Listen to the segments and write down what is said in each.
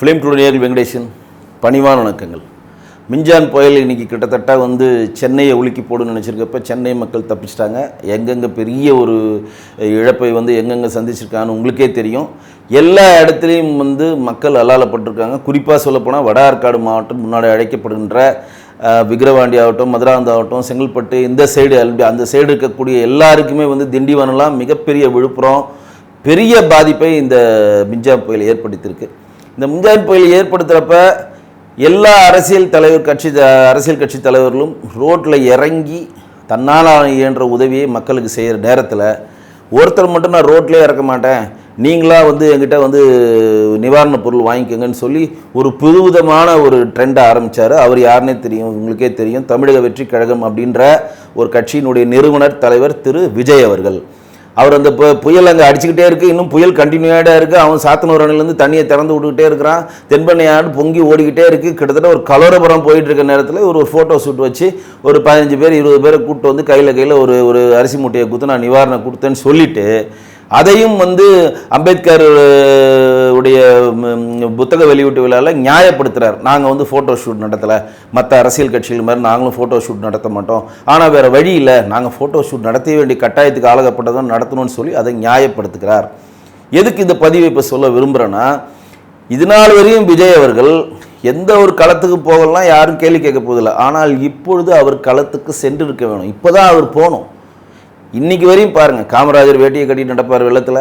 Film today நேரில் வெங்கடேசன் பணிவான வணக்கங்கள். மிஞ்சான் புயல் இன்னைக்கு கிட்டத்தட்ட வந்து சென்னையை உலுக்கி போடுன்னு நினச்சிருக்கப்ப சென்னை மக்கள் தப்பிச்சிட்டாங்க. எங்கெங்கே பெரிய ஒரு இழப்பை வந்து எங்கெங்கே சந்திச்சிருக்காங்கன்னு உங்களுக்கே தெரியும். எல்லா இடத்துலையும் வந்து மக்கள் அல்லாலப்பட்டிருக்காங்க குறிப்பாக சொல்லப்போனால் வட ஆற்காடு மாவட்டம் முன்னாடி அழைக்கப்படுகின்ற விக்ரவாண்டி விக்கிரவாண்டி ஆகட்டும் மதுராந்த ஆகட்டும் செங்கல்பட்டு இந்த சைடு அல்பி அந்த சைடு இருக்கக்கூடிய எல்லாருக்குமே வந்து திண்டிவனம்லாம் மிகப்பெரிய விழுப்புரம் பெரிய பாதிப்பை இந்த மிஞ்சான் புயல் ஏற்படுத்தியிருக்கு. இந்த மிஞ்சான் புயல் ஏற்படுத்துகிறப்ப எல்லா அரசியல் தலைவர் கட்சி அரசியல் கட்சி தலைவர்களும் ரோட்டில் இறங்கி தன்னால் இயன்ற உதவியை மக்களுக்கு செய்கிற நேரத்தில் ஒருத்தர் மட்டும் நான் ரோட்லேயே இறக்க மாட்டேன். நீங்களாக வந்து என்கிட்ட வந்து நிவாரணப் பொருள் வாங்கிக்கோங்கன்னு சொல்லி ஒரு புதுவிதமான ஒரு ட்ரெண்டை ஆரம்பித்தார் அவர் யாருன்னே தெரியும் உங்களுக்கே தெரியும். தமிழக வெற்றி கழகம் அப்படின்ற ஒரு கட்சியினுடைய நிறுவனர் தலைவர் திரு விஜய் அவர்கள். அவர் அந்த புயல் அங்கே அடிச்சுக்கிட்டே இருக்குது இன்னும் புயல் கண்டினியூடாக இருக்குது அவன் சாத்தனூர் அணையிலேருந்து தண்ணியை திறந்து விட்டுக்கிட்டே இருக்கிறான். தென்பண்ணையாடு பொங்கி ஓடிக்கிட்டே இருக்குது கிட்டத்தட்ட ஒரு கலோரபுரம் போயிட்டு இருக்க நேரத்தில் ஒரு ஃபோட்டோ ஷூட் வச்சு ஒரு பதினஞ்சு பேர் இருபது பேரை கூப்பிட்டு வந்து கையில் கையில் ஒரு ஒரு அரிசி மூட்டையை கொடுத்து நான் நிவாரணம் கொடுத்தேன்னு சொல்லிவிட்டு அதையும் வந்து அம்பேத்கர் உடைய புத்தக வெளியீட்டு விழாவில் நியாயப்படுத்துகிறார் நாங்கள் வந்து ஃபோட்டோ ஷூட் நடத்தலை. மற்ற அரசியல் கட்சிகள் மாதிரி நாங்களும் ஃபோட்டோ ஷூட் நடத்த மாட்டோம். ஆனால் வேறு வழி இல்லை. நாங்கள் ஃபோட்டோ ஷூட் நடத்த வேண்டிய கட்டாயத்துக்கு ஆளாகப்பட்டதும் நடத்தணும்னு சொல்லி அதை நியாயப்படுத்துகிறார். எதுக்கு இந்த பதிவை இப்போ சொல்ல விரும்புகிறேன்னா இது நாள் வரையும் விஜய் அவர்கள் எந்த ஒரு களத்துக்கு போகலாம் யாரும் கேள்வி கேட்க போதில்லை ஆனால் இப்பொழுது அவர் களத்துக்கு சென்றிருக்க வேணும் இப்போ தான் அவர் போகணும். இன்றைக்கி வரையும் பாருங்கள் காமராஜர் வேட்டியை கட்டிட்டு நடப்பார் வெள்ளத்தில்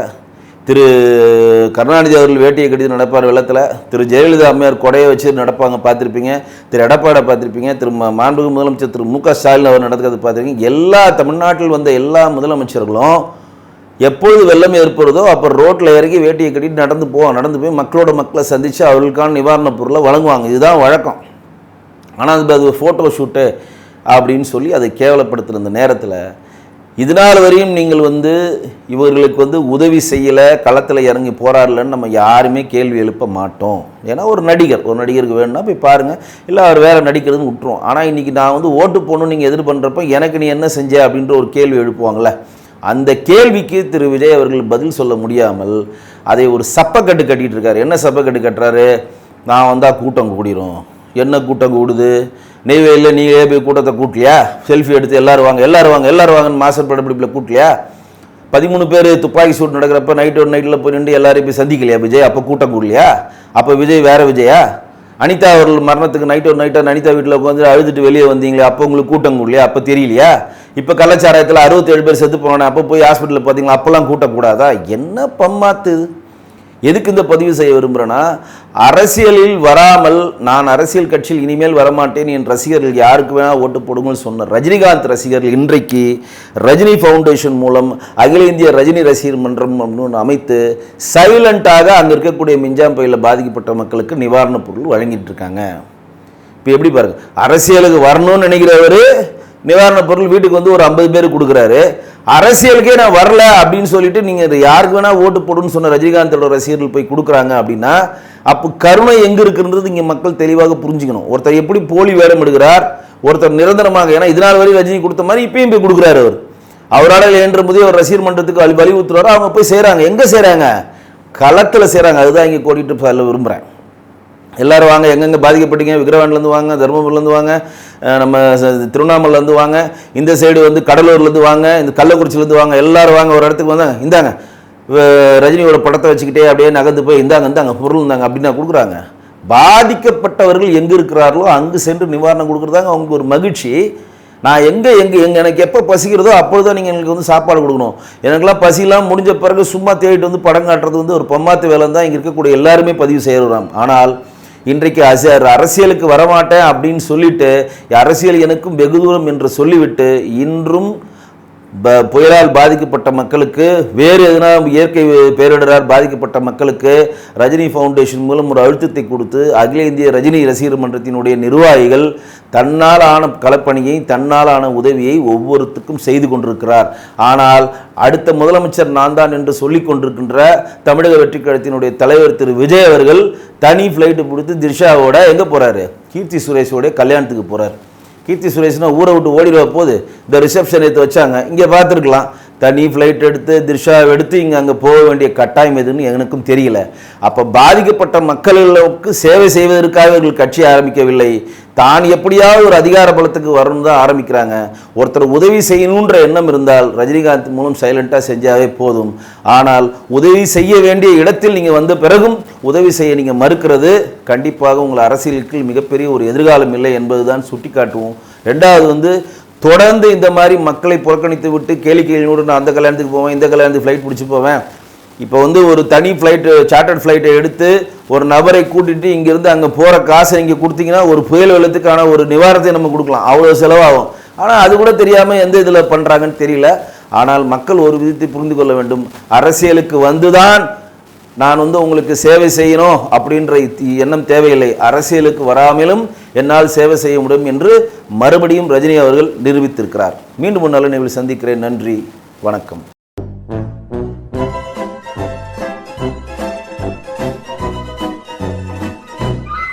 திரு கருணாநிதி அவர்கள் வேட்டியை கட்டி நடப்பார் வெள்ளத்தில் திரு ஜெயலலிதா அம்மையார் கொடையை வச்சு நடப்பாங்க பார்த்துருப்பீங்க திரு எடப்பாடை பார்த்துருப்பீங்க திரு மாண்புமிகு முதலமைச்சர் திரு மு க ஸ்டாலின் அவர் நடக்கிறது பார்த்துருக்கீங்க. எல்லா தமிழ்நாட்டில் வந்த எல்லா முதலமைச்சர்களும் எப்பொழுது வெள்ளம் ஏற்படுதோ அப்போ ரோட்டில் இறங்கி வேட்டியை கட்டிட்டு நடந்து போவோம் நடந்து போய் மக்களோட மக்களை சந்தித்து அவர்களுக்கான நிவாரணப் பொருளை வழங்குவாங்க. இதுதான் வழக்கம். ஆனால் அது அது ஃபோட்டோ ஷூட்டு அப்படின்னு சொல்லி அதை கேவலப்படுத்துகிற அந்த நேரத்தில் இதனால் வரையும் நீங்கள் வந்து இவர்களுக்கு வந்து உதவி செய்யலை களத்தில் இறங்கி போராடலன்னு நம்ம யாருமே கேள்வி எழுப்ப மாட்டோம். ஏன்னா ஒரு நடிகர் ஒரு நடிகருக்கு வேணும்னா போய் பாருங்கள் இல்லை அவர் வேறு நடிக்கிறதுன்னு விட்டுரும் ஆனால் இன்றைக்கி நான் வந்து ஓட்டு போகணும்னு நீங்கள் எதிர் பண்ணுறப்ப எனக்கு நீ என்ன செஞ்ச அப்படின்ற ஒரு கேள்வி எழுப்புவாங்களே அந்த கேள்விக்கு திரு விஜய் அவர்கள் பதில் சொல்ல முடியாமல் அதை ஒரு சப்பக்கட்டு கட்டிட்டு இருக்காரு. என்ன சப்பக்கட்டு கட்டுறாரு? நான் வந்தால் கூட்டம் கூடிரும். என்ன கூட்டம் கூடுது? நெய்வேலியில் நீங்களே போய் கூட்டத்தை கூட்டலையா செல்ஃபி எடுத்து எல்லாரும் வாங்க எல்லாரும் வாங்க எல்லாரும் வாங்கன்னு மாஸ்டர் படப்பிடிப்பில் கூட்டலையா பதிமூணு பேர் துப்பாக்கி சூட் நடக்கிறப்ப நைட் ஒரு நைட்டில் போய் நின்று எல்லாரையும் போய் சந்திக்கலையா விஜய்? அப்போ கூட்டம் கூடலையா? அப்போ விஜய் வேற விஜயா? அனிதா அவர்கள் மரணத்துக்கு நைட் ஒரு நைட்டாக அனிதா வீட்டில் உட்காந்து அழுதுட்டு வெளியே வந்தீங்களே அப்போ உங்களுக்கு கூட்டம் கூடலையா? அப்போ தெரியலையா? இப்போ கலாச்சாரத்தில் அறுபத்தேழு பேர் செத்து போனேன் அப்போ போய் ஹாஸ்பிட்டலில் பார்த்தீங்களா அப்போல்லாம் கூட்டக்கூடாதா? என்ன பம்மாத்து? எதுக்கு இந்த பதிவு செய்ய விரும்புகிறேன்னா அரசியலில் வராமல் நான் அரசியல் கட்சியில் இனிமேல் வரமாட்டேன் என் ரசிகர்கள் யாருக்கு வேணால் ஓட்டு போடுங்கன்னு சொன்ன ரஜினிகாந்த் ரசிகர்கள் இன்றைக்கு ரஜினி ஃபவுண்டேஷன் மூலம் அகில இந்திய ரஜினி ரசிகர் மன்றம் அப்படின்னு அமைத்து சைலண்ட்டாக அங்கே இருக்கக்கூடிய மிஞ்சாம் புயலில் பாதிக்கப்பட்ட மக்களுக்கு நிவாரணப் பொருள் வழங்கிட்டு இருக்காங்க. இப்போ எப்படி பாருங்க அரசியலுக்கு வரணும்னு நினைக்கிறவர் நிவாரணப் பொருள் வீட்டுக்கு வந்து ஒரு ஐம்பது பேர் கொடுக்குறாரு. அரசியலுக்கே நான் வரல அப்படின்னு சொல்லிட்டு நீங்கள் யாருக்கு வேணா ஓட்டு போடுன்னு சொன்ன ரஜினிகாந்தோட ரசிகர்கள் போய் கொடுக்குறாங்க அப்படின்னா அப்போ கருணை எங்கே இருக்குன்றது இங்கே மக்கள் தெளிவாக புரிஞ்சுக்கணும். ஒருத்தர் எப்படி போலி வேடம் எடுக்கிறார் ஒருத்தர் நிரந்தரமாக ஏன்னா இதனால் வரை ரஜினி கொடுத்த மாதிரி இப்பயும் போய் கொடுக்குறாரு அவர். அவரால் ஏன்ற போதே அவர் ரசிகர் மன்றத்துக்கு வலி வலியுறுத்துறாரு அவங்க போய் செய்கிறாங்க எங்கே செய்கிறாங்க களத்தில் செய்கிறாங்க அதுதான் இங்கே கோடிட்டு சொல்ல விரும்புகிறேன் எல்லோரும் வாங்க எங்கெங்கே பாதிக்கப்பட்டீங்க? விக்ரவாண்டிலேருந்து வாங்க தருமபுரிலேருந்து வாங்க நம்ம ச- திருவண்ணாமலைலேருந்து வாங்க இந்த சைடு வந்து கடலூர்லேருந்து வாங்க இந்த கள்ளக்குறிச்சிலேருந்து வாங்க எல்லாரும் வாங்க ஒரு இடத்துக்கு வந்தாங்க. இந்தாங்க. ரஜினியோட படத்தை வச்சுக்கிட்டே அப்படியே நகர்ந்து போய் இந்தாங்க இந்தாங்க பொருள் இருந்தாங்க அப்படின்னு கொடுக்குறாங்க. பாதிக்கப்பட்டவர்கள் எங்கே இருக்கிறார்களோ அங்கு சென்று நிவாரணம் கொடுக்குறதாங்க அவங்களுக்கு ஒரு மகிழ்ச்சி. நான் எங்கே எங்கே எங்கே எனக்கு எப்போ பசிக்கிறதோ அப்பொழுதுதான் நீங்கள் எங்களுக்கு வந்து சாப்பாடு கொடுக்கணும். எனக்கெல்லாம் பசிலாம் முடிஞ்ச பிறகு சும்மா தேடிட்டு வந்து படம் காட்டுறது வந்து ஒரு பொம்மாத்து வேலை தான் இங்கே இருக்கக்கூடிய எல்லாருமே பதிவு செய்கிறோம் ஆனால் இன்றைக்கு அரசியலுக்கு வரமாட்டேன் அப்படின்னு சொல்லிட்டு அரசியல் எனக்கும் வெகு தூரம் என்று சொல்லிவிட்டு இன்றும் புயலால் பாதிக்கப்பட்ட மக்களுக்கு வேறு எதனா இயற்கை பேரிடரால் பாதிக்கப்பட்ட மக்களுக்கு ரஜினி ஃபவுண்டேஷன் மூலம் ஒரு அழுத்தத்தை கொடுத்து அகில இந்திய ரஜினி ரசிகர் மன்றத்தினுடைய நிர்வாகிகள் தன்னால் ஆன களப்பணியை தன்னால் ஆன உதவியை ஒவ்வொருத்துக்கும் செய்து கொண்டிருக்கிறார். ஆனால் அடுத்த முதலமைச்சர் நான் தான் என்று சொல்லிக் கொண்டிருக்கின்ற தமிழக வெற்றி கழகத்தினுடைய தலைவர் திரு விஜய் அவர்கள் தனி ஃப்ளைட்டு பிடித்து திரிஷாவோட எங்கே போகிறாரு கீர்த்தி சுரேஷோட கல்யாணத்துக்கு போகிறார் கீர்த்தி சுரேஷ்னா ஊரை விட்டு ஓடிடுவ போது இந்த ரிசப்ஷன் எடுத்து வச்சாங்க. இங்கே பார்த்துருக்கலாம். தனி ஃப்ளைட் எடுத்து திர்ஷாவை எடுத்து இங்கே அங்கே போக வேண்டிய கட்டாயம் எதுன்னு எனக்கும் தெரியல. அப்போ பாதிக்கப்பட்ட மக்களுக்கு சேவை செய்வதற்காக இவர்கள் கட்சி ஆரம்பிக்கவில்லை. தான் எப்படியாவது ஒரு அதிகார பலத்துக்கு வரணும் தான் ஆரம்பிக்கிறாங்க. ஒருத்தர் உதவி செய்யணுன்ற எண்ணம் இருந்தால் ரஜினிகாந்த் மூலம் சைலண்ட்டாக செஞ்சாவே போதும். ஆனால் உதவி செய்ய வேண்டிய இடத்தில் நீங்கள் வந்த பிறகும் உதவி செய்ய நீங்கள் மறுக்கிறது கண்டிப்பாக உங்கள் அரசியலுக்கு மிகப்பெரிய ஒரு எதிர்காலம் இல்லை என்பதுதான் சுட்டி காட்டுவோம் ரெண்டாவது வந்து தொடர்ந்து இந்த மாதிரி மக்களை புறக்கணித்து விட்டு கேலி நான் அந்த கல்யாணத்துக்கு போவேன் இந்த கல்யாணத்துக்கு ஃப்ளைட் பிடிச்சி போவேன். இப்போ வந்து ஒரு தனி ஃப்ளைட்டு சார்ட்டர்ட் ஃப்ளைட்டை எடுத்து ஒரு நபரை கூட்டிட்டு இங்கேருந்து அங்கே போகிற காசை இங்கே கொடுத்தீங்கன்னா ஒரு புயல் வெள்ளத்துக்கான ஒரு நிவாரணத்தை நம்ம கொடுக்கலாம். அவ்வளோ செலவாகும். ஆனால் அது கூட தெரியாமல் எந்த இதில் பண்ணுறாங்கன்னு தெரியல. ஆனால் மக்கள் ஒரு விதத்தை புரிந்து கொள்ள வேண்டும். அரசியலுக்கு வந்துதான் நான் வந்து உங்களுக்கு சேவை செய்யணும் அப்படின்ற எண்ணம் தேவையில்லை. அரசியலுக்கு வராமலும் என்னால் சேவை செய்ய முடியும் என்று மறுபடியும் ரஜினி அவர்கள் நிரூபித்திருக்கிறார். மீண்டும் ஒரு நல்ல நிகழ்வில் சந்திக்கிறேன். நன்றி. வணக்கம்.